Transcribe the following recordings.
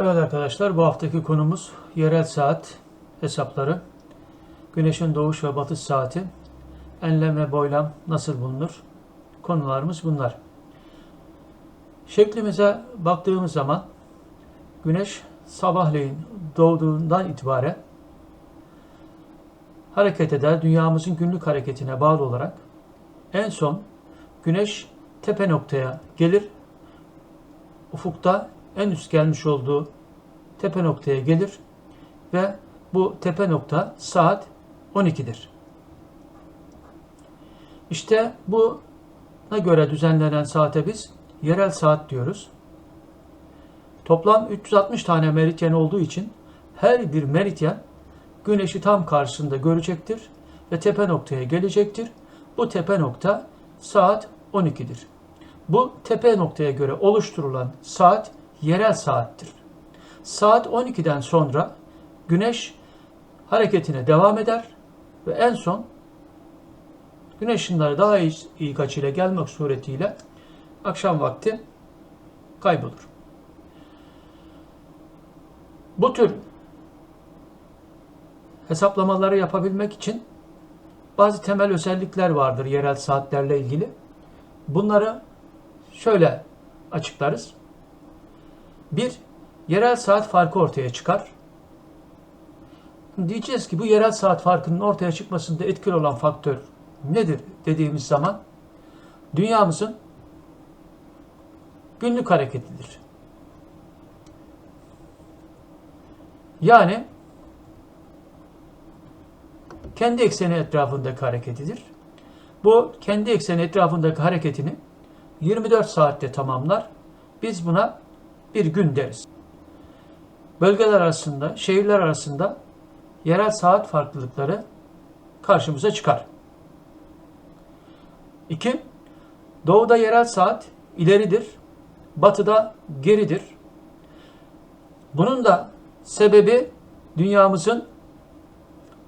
Evet arkadaşlar bu haftaki konumuz yerel saat hesapları. Güneşin doğuş ve batış saati, enlem ve boylam nasıl bulunur? Konularımız bunlar. Şeklimize baktığımız zaman güneş sabahleyin doğduğundan itibaren hareket eder. Dünyamızın günlük hareketine bağlı olarak en son güneş tepe noktaya gelir. Ufukta en üst gelmiş olduğu tepe noktaya gelir ve bu tepe nokta saat 12'dir. İşte buna göre düzenlenen saate biz yerel saat diyoruz. Toplam 360 tane meridyen olduğu için her bir meridyen güneşi tam karşısında görecektir ve tepe noktaya gelecektir. Bu tepe nokta saat 12'dir. Bu tepe noktaya göre oluşturulan saat yerel saattir. Saat 12'den sonra güneş hareketine devam eder ve en son güneş ışınları daha iyi, iyi açıyla gelmek suretiyle akşam vakti kaybolur. Bu tür hesaplamaları yapabilmek için bazı temel özellikler vardır yerel saatlerle ilgili. Bunları şöyle açıklarız. Bir, yerel saat farkı ortaya çıkar. Diyeceğiz ki bu yerel saat farkının ortaya çıkmasında etkili olan faktör nedir dediğimiz zaman dünyamızın günlük hareketidir. Yani kendi ekseni etrafındaki hareketidir. Bu kendi ekseni etrafındaki hareketini 24 saatte tamamlar. Biz buna bir gün deriz. Bölgeler arasında, şehirler arasında yerel saat farklılıkları karşımıza çıkar. 2. Doğuda yerel saat ileridir, batıda geridir. Bunun da sebebi dünyamızın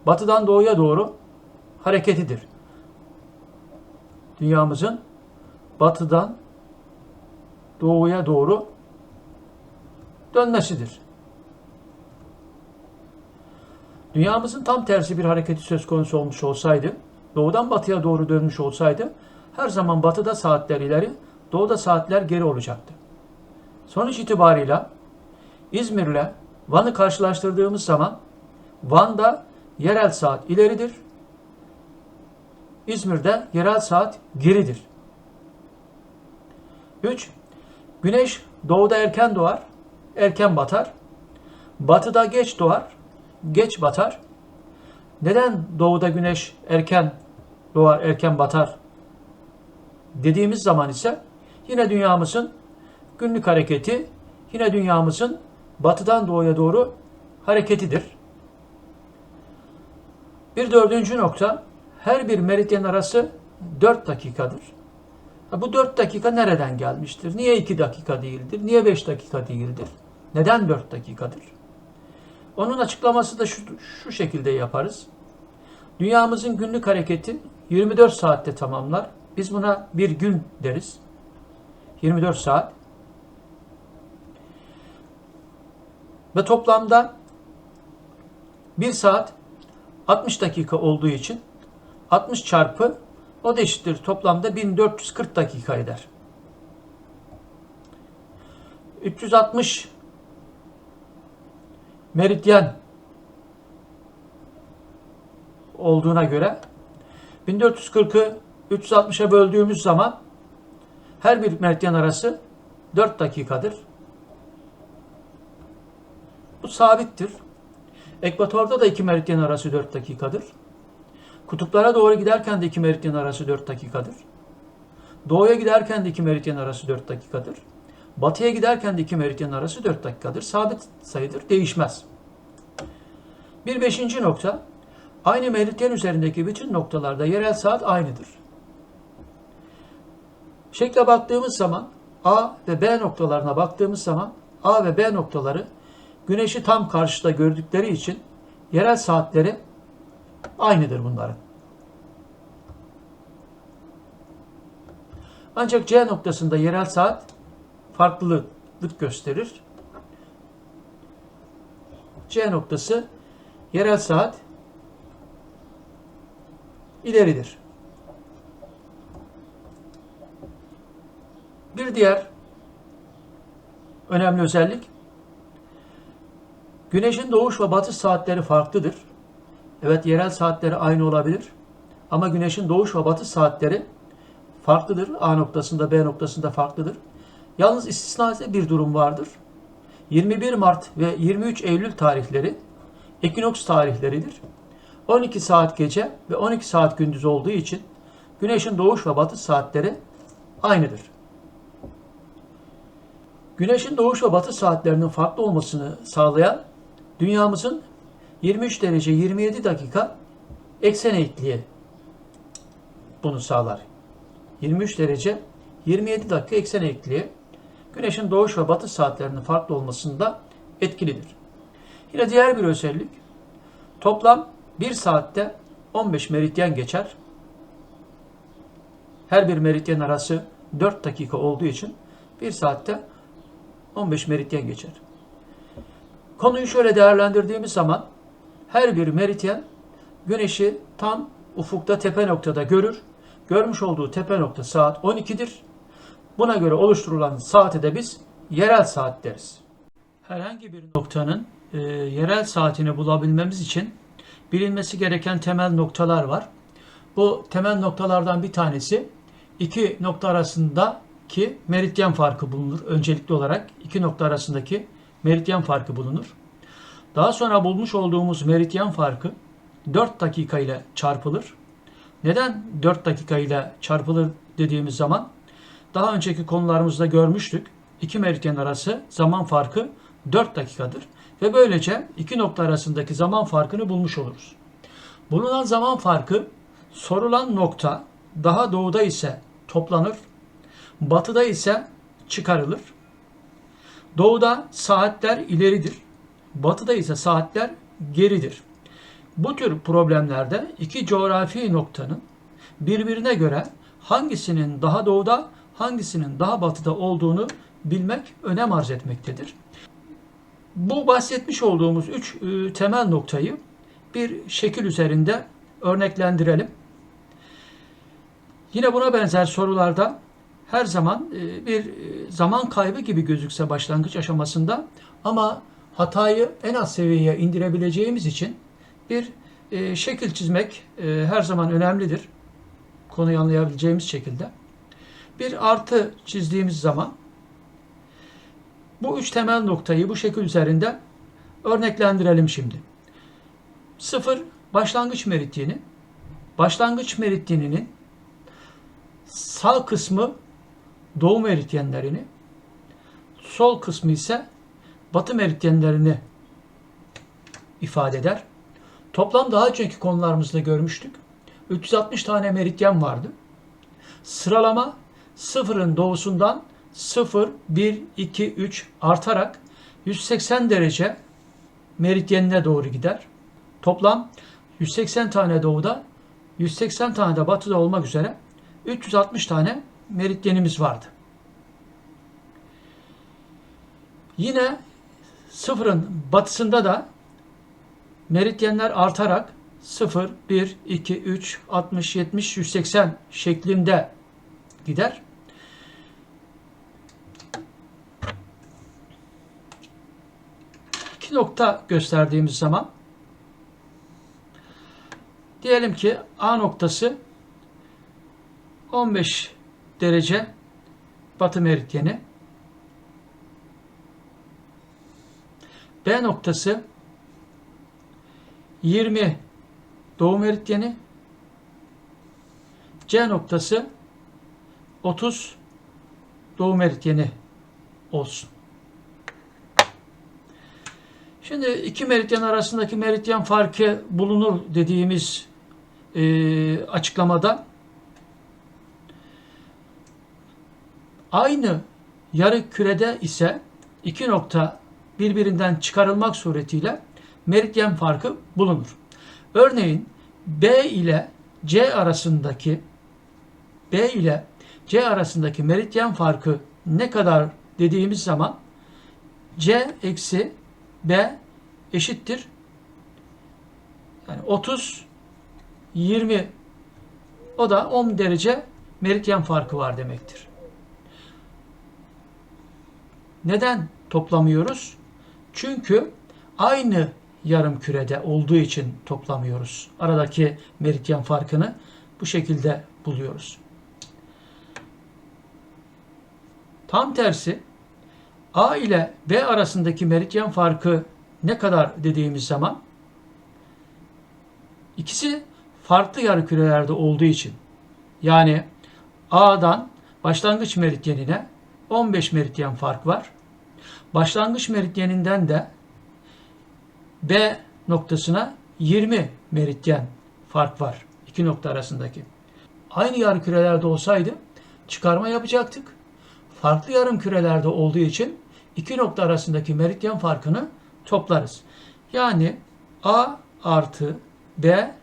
batıdan doğuya doğru hareketidir. Dünyamızın batıdan doğuya doğru dönmesidir. Dünyamızın tam tersi bir hareketi söz konusu olmuş olsaydı, doğudan batıya doğru dönmüş olsaydı, her zaman batıda saatler ileri, doğuda saatler geri olacaktı. Sonuç itibarıyla İzmir'le Van'ı karşılaştırdığımız zaman Van'da yerel saat ileridir, İzmir'de yerel saat geridir. 3. Güneş doğuda erken doğar, erken batar. Batıda geç doğar, geç batar. Neden doğuda güneş erken doğar, erken batar dediğimiz zaman ise yine dünyamızın günlük hareketi, yine dünyamızın batıdan doğuya doğru hareketidir. Bir dördüncü nokta, her bir meridyen arası 4 dakikadır. Bu 4 dakika nereden gelmiştir? Niye 2 dakika değildir? Niye 5 dakika değildir? Neden 4 dakikadır? Onun açıklaması da şu, şu şekilde yaparız. Dünyamızın günlük hareketi 24 saatte tamamlar. Biz buna bir gün deriz. 24 saat. Ve toplamda 1 saat 60 dakika olduğu için 60 çarpı o da eşittir toplamda 1440 dakika eder. 360 meridyen olduğuna göre 1440'ı 360'a böldüğümüz zaman her bir meridyen arası 4 dakikadır. Bu sabittir. Ekvatorda da iki meridyen arası 4 dakikadır. Kutuplara doğru giderken de iki meridyen arası 4 dakikadır. Doğuya giderken de iki meridyen arası 4 dakikadır. Batıya giderken de iki meridyen arası 4 dakikadır. Sabit sayıdır, değişmez. Bir beşinci nokta, aynı meridyen üzerindeki bütün noktalarda yerel saat aynıdır. Şekle baktığımız zaman A ve B noktalarına baktığımız zaman A ve B noktaları güneşi tam karşıda gördükleri için yerel saatleri aynıdır bunların. Ancak C noktasında yerel saat farklılık gösterir. C noktası yerel saat ileridir. Bir diğer önemli özellik Güneşin doğuş ve batış saatleri farklıdır. Evet yerel saatleri aynı olabilir. Ama güneşin doğuş ve batış saatleri farklıdır. A noktasında B noktasında farklıdır. Yalnız istisnai bir durum vardır. 21 Mart ve 23 Eylül tarihleri ekinoks tarihleridir. 12 saat gece ve 12 saat gündüz olduğu için güneşin doğuş ve batış saatleri aynıdır. Güneşin doğuş ve batış saatlerinin farklı olmasını sağlayan dünyamızın 23 derece 27 dakika eksen eğikliği bunu sağlar. 23 derece 27 dakika eksen eğikliği güneşin doğuş ve batış saatlerinin farklı olmasında etkilidir. Yine diğer bir özellik toplam 1 saatte 15 meridyen geçer. Her bir meridyen arası 4 dakika olduğu için 1 saatte 15 meridyen geçer. Konuyu şöyle değerlendirdiğimiz zaman her bir meridyen güneşi tam ufukta tepe noktada görür. Görmüş olduğu tepe nokta saat 12'dir. Buna göre oluşturulan saate de biz yerel saat deriz. Herhangi bir noktanın e, yerel saatini bulabilmemiz için bilinmesi gereken temel noktalar var. Bu temel noktalardan bir tanesi iki nokta arasındaki meridyen farkı bulunur. Öncelikli olarak iki nokta arasındaki meridyen farkı bulunur. Daha sonra bulmuş olduğumuz meridyen farkı 4 dakika ile çarpılır. Neden 4 dakika ile çarpılır dediğimiz zaman daha önceki konularımızda görmüştük. İki meridyen arası zaman farkı 4 dakikadır ve böylece iki nokta arasındaki zaman farkını bulmuş oluruz. Bulunan zaman farkı sorulan nokta daha doğuda ise toplanır, batıda ise çıkarılır. Doğuda saatler ileridir, batıda ise saatler geridir. Bu tür problemlerde iki coğrafi noktanın birbirine göre hangisinin daha doğuda, hangisinin daha batıda olduğunu bilmek önem arz etmektedir. Bu bahsetmiş olduğumuz üç e, temel noktayı bir şekil üzerinde örneklendirelim. Yine buna benzer sorularda her zaman e, bir e, zaman kaybı gibi gözükse başlangıç aşamasında ama hatayı en az seviyeye indirebileceğimiz için bir şekil çizmek her zaman önemlidir. Konuyu anlayabileceğimiz şekilde. Bir artı çizdiğimiz zaman bu üç temel noktayı bu şekil üzerinde örneklendirelim şimdi. Sıfır başlangıç meridyeni. Başlangıç meridyeninin sağ kısmı doğu meridyenlerini, sol kısmı ise batı meridyenlerini ifade eder. Toplam daha önceki konularımızda görmüştük. 360 tane meridyen vardı. Sıralama sıfırın doğusundan 0, 1, 2, 3 artarak 180 derece meridyenine doğru gider. Toplam 180 tane doğuda, 180 tane de batıda olmak üzere 360 tane meridyenimiz vardı. Yine sıfırın batısında da meridyenler artarak 0, 1, 2, 3, 60, 70, 180 şeklinde gider. iki nokta gösterdiğimiz zaman diyelim ki A noktası 15 derece batı meridyeni B noktası 20 doğu meridyeni C noktası 30 doğu meridyeni olsun. Şimdi iki meridyen arasındaki meridyen farkı bulunur dediğimiz e, açıklamada aynı yarı kürede ise iki nokta birbirinden çıkarılmak suretiyle meridyen farkı bulunur. Örneğin B ile C arasındaki B ile C arasındaki meridyen farkı ne kadar dediğimiz zaman C eksi B eşittir. Yani 30 20 o da 10 derece meridyen farkı var demektir. Neden toplamıyoruz? Çünkü aynı yarım kürede olduğu için toplamıyoruz. Aradaki meridyen farkını bu şekilde buluyoruz. Tam tersi A ile B arasındaki meridyen farkı ne kadar dediğimiz zaman ikisi farklı yarı kürelerde olduğu için yani A'dan başlangıç meridyenine 15 meridyen fark var. Başlangıç meridyeninden de B noktasına 20 meridyen fark var. iki nokta arasındaki. Aynı yarı kürelerde olsaydı çıkarma yapacaktık. Farklı yarım kürelerde olduğu için iki nokta arasındaki meridyen farkını toplarız. Yani A artı B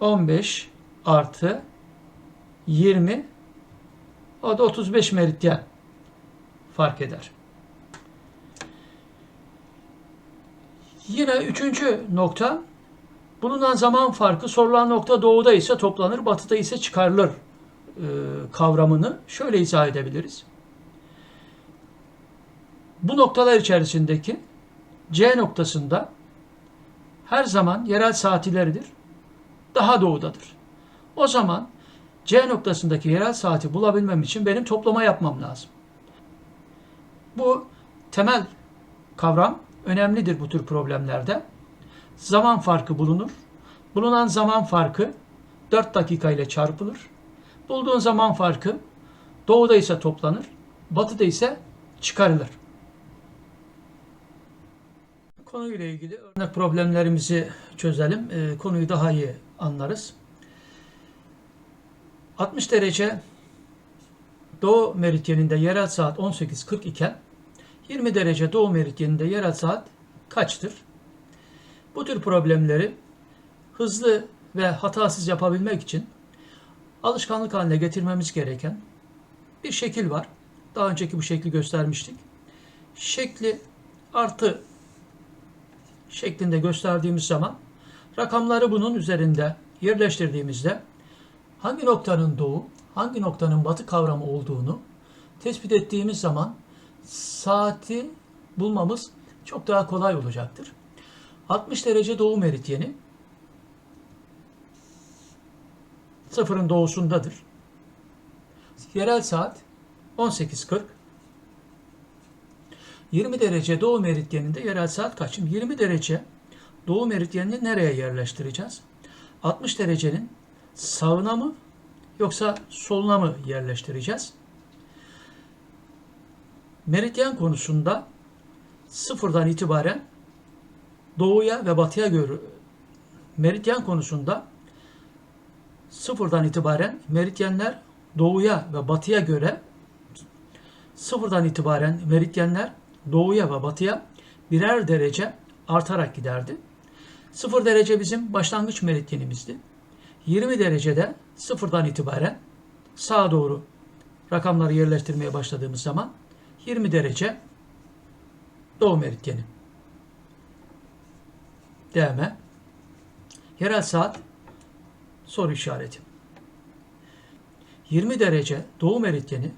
15 artı 20 o da 35 meridyen fark eder. Yine üçüncü nokta bulunan zaman farkı sorulan nokta doğuda ise toplanır, batıda ise çıkarılır kavramını şöyle izah edebiliriz. Bu noktalar içerisindeki C noktasında her zaman yerel saat ileridir. Daha doğudadır. O zaman C noktasındaki yerel saati bulabilmem için benim toplama yapmam lazım. Bu temel kavram önemlidir bu tür problemlerde. Zaman farkı bulunur. Bulunan zaman farkı 4 dakika ile çarpılır. Bulduğun zaman farkı doğuda ise toplanır, batıda ise çıkarılır. Konuyla ilgili örnek problemlerimizi çözelim. Ee, konuyu daha iyi anlarız. 60 derece doğu meridyeninde yerel saat 18.40 iken 20 derece doğu meridyeninde yerel saat kaçtır? Bu tür problemleri hızlı ve hatasız yapabilmek için alışkanlık haline getirmemiz gereken bir şekil var. Daha önceki bu şekli göstermiştik. Şekli artı şeklinde gösterdiğimiz zaman rakamları bunun üzerinde yerleştirdiğimizde hangi noktanın doğu, hangi noktanın batı kavramı olduğunu tespit ettiğimiz zaman saati bulmamız çok daha kolay olacaktır. 60 derece doğu meridyeni sıfırın doğusundadır. Yerel saat 18.40 20 derece doğu meridyeninde yerel saat kaç? Şimdi 20 derece doğu meridyenini nereye yerleştireceğiz? 60 derecenin sağına mı yoksa soluna mı yerleştireceğiz? Meridyen konusunda sıfırdan itibaren doğuya ve batıya göre meridyen konusunda sıfırdan itibaren meridyenler doğuya ve batıya göre sıfırdan itibaren meridyenler doğuya ve batıya birer derece artarak giderdi. Sıfır derece bizim başlangıç meridyenimizdi. 20 derecede sıfırdan itibaren sağa doğru rakamları yerleştirmeye başladığımız zaman 20 derece doğu meridyeni. DM. Yerel saat soru işareti. 20 derece doğu meridyeni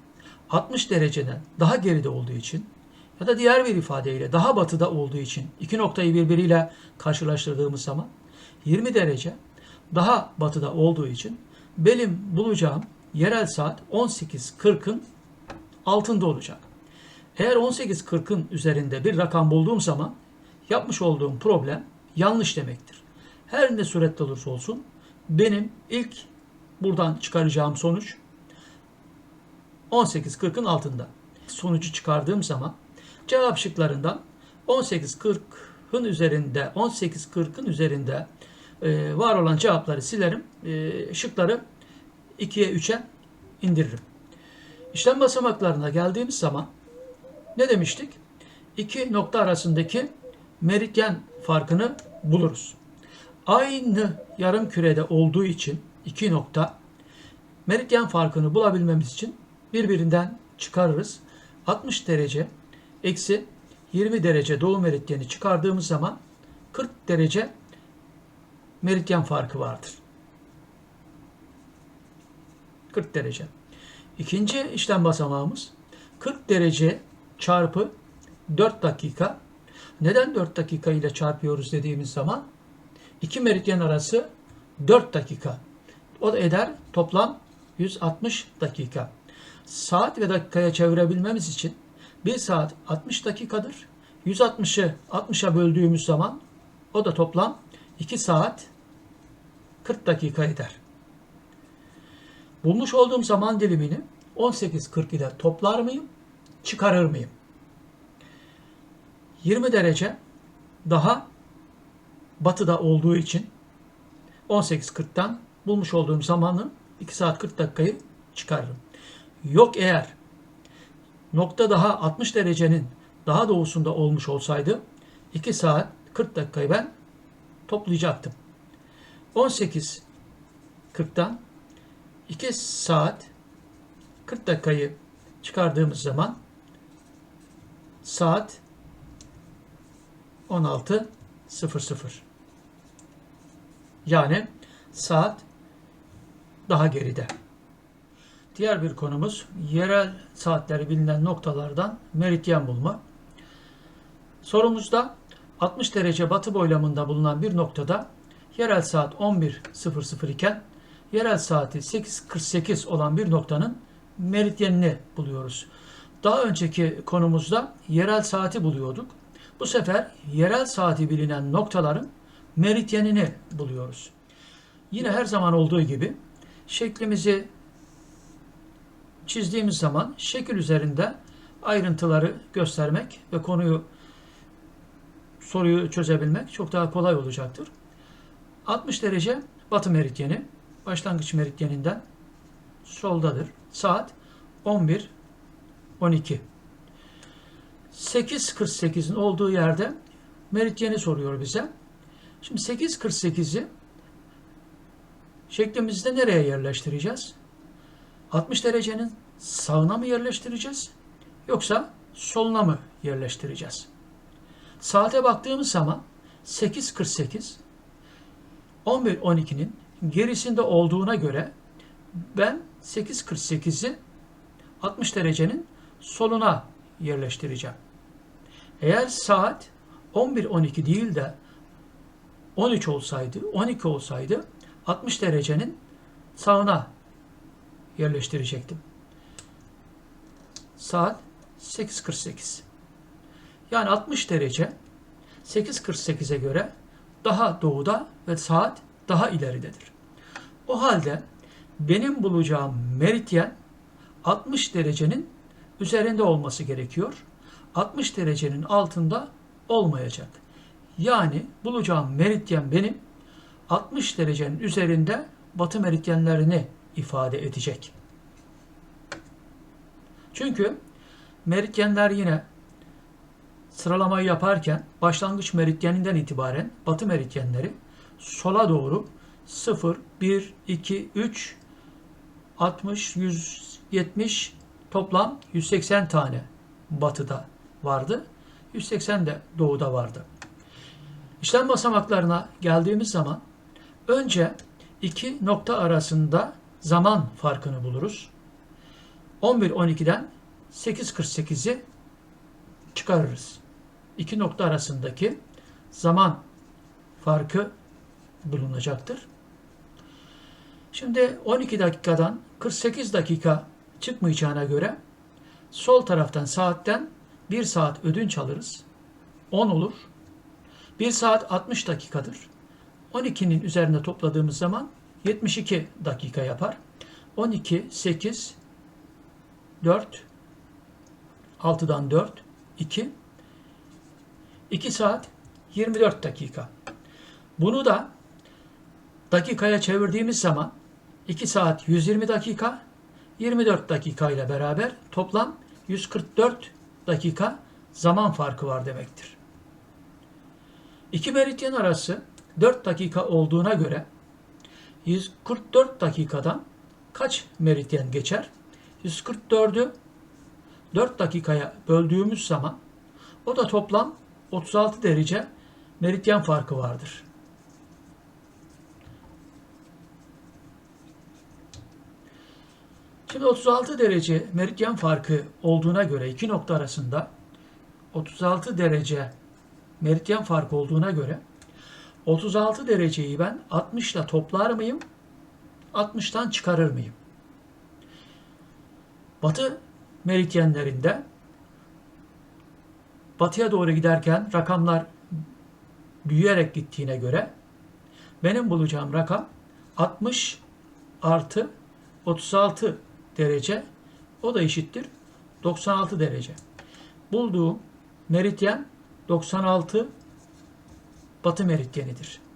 60 dereceden daha geride olduğu için ya da diğer bir ifadeyle daha batıda olduğu için iki noktayı birbiriyle karşılaştırdığımız zaman 20 derece daha batıda olduğu için benim bulacağım yerel saat 18.40'ın altında olacak. Eğer 18.40'ın üzerinde bir rakam bulduğum zaman yapmış olduğum problem yanlış demektir. Her ne surette olursa olsun benim ilk buradan çıkaracağım sonuç 18.40'ın altında. Sonucu çıkardığım zaman cevap şıklarından 18.40'ın üzerinde 18.40'ın üzerinde e, var olan cevapları silerim. E, şıkları 2'ye 3'e indiririm. İşlem basamaklarına geldiğimiz zaman ne demiştik? İki nokta arasındaki meridyen farkını buluruz. Aynı yarım kürede olduğu için iki nokta meridyen farkını bulabilmemiz için birbirinden çıkarırız. 60 derece eksi 20 derece doğu meridyeni çıkardığımız zaman 40 derece meridyen farkı vardır. 40 derece. İkinci işlem basamağımız 40 derece çarpı 4 dakika. Neden 4 dakika ile çarpıyoruz dediğimiz zaman iki meridyen arası 4 dakika. O da eder toplam 160 dakika. Saat ve dakikaya çevirebilmemiz için 1 saat 60 dakikadır. 160'ı 60'a böldüğümüz zaman o da toplam 2 saat 40 dakika eder. Bulmuş olduğum zaman dilimini 18.40 ile toplar mıyım, çıkarır mıyım? 20 derece daha batıda olduğu için 18.40'tan bulmuş olduğum zamanı 2 saat 40 dakikayı çıkarırım. Yok eğer nokta daha 60 derecenin daha doğusunda olmuş olsaydı 2 saat 40 dakikayı ben toplayacaktım. 18.40'tan 2 saat 40 dakikayı çıkardığımız zaman saat 16.00. Yani saat daha geride. Diğer bir konumuz yerel saatleri bilinen noktalardan meridyen bulma. Sorumuzda 60 derece batı boylamında bulunan bir noktada yerel saat 11.00 iken yerel saati 8.48 olan bir noktanın meridyenini buluyoruz. Daha önceki konumuzda yerel saati buluyorduk. Bu sefer yerel saati bilinen noktaların meridyenini buluyoruz. Yine her zaman olduğu gibi şeklimizi çizdiğimiz zaman şekil üzerinde ayrıntıları göstermek ve konuyu soruyu çözebilmek çok daha kolay olacaktır. 60 derece batı meridyeni başlangıç meridyeninden soldadır. Saat 11 12. 8.48'in olduğu yerde meridyeni soruyor bize. Şimdi 8.48'i şeklimizde nereye yerleştireceğiz? 60 derecenin sağına mı yerleştireceğiz? Yoksa soluna mı yerleştireceğiz? Saate baktığımız zaman 8.48 11.12'nin gerisinde olduğuna göre ben 8.48'i 60 derecenin soluna yerleştireceğim. Eğer saat 11.12 değil de 13 olsaydı, 12 olsaydı 60 derecenin sağına yerleştirecektim. Saat 8.48. Yani 60 derece 8.48'e göre daha doğuda ve saat daha ileridedir. O halde benim bulacağım meridyen 60 derecenin üzerinde olması gerekiyor. 60 derecenin altında olmayacak. Yani bulacağım meridyen benim 60 derecenin üzerinde batı meridyenlerini ifade edecek. Çünkü meridyenler yine sıralamayı yaparken başlangıç meridyeninden itibaren batı meridyenleri sola doğru 0, 1, 2, 3, 60, 170 toplam 180 tane batıda vardı. 180 de doğuda vardı. İşlem basamaklarına geldiğimiz zaman önce iki nokta arasında zaman farkını buluruz. 11-12'den 8.48'i çıkarırız. İki nokta arasındaki zaman farkı bulunacaktır. Şimdi 12 dakikadan 48 dakika çıkmayacağına göre sol taraftan saatten 1 saat ödünç alırız. 10 olur. 1 saat 60 dakikadır. 12'nin üzerine topladığımız zaman 72 dakika yapar. 12, 8, 4, 6'dan 4, 2, 2 saat 24 dakika. Bunu da dakikaya çevirdiğimiz zaman 2 saat 120 dakika 24 dakika ile beraber toplam 144 dakika zaman farkı var demektir. İki meridyen arası 4 dakika olduğuna göre 144 dakikadan kaç meridyen geçer? 144'ü 4 dakikaya böldüğümüz zaman O da toplam 36 derece meridyen farkı vardır. Şimdi 36 derece meridyen farkı olduğuna göre iki nokta arasında 36 derece meridyen farkı olduğuna göre 36 dereceyi ben 60 ile toplar mıyım? 60'tan çıkarır mıyım? Batı meridyenlerinde batıya doğru giderken rakamlar büyüyerek gittiğine göre benim bulacağım rakam 60 artı 36 derece o da eşittir 96 derece. Bulduğum meridyen 96 batı meridyenidir.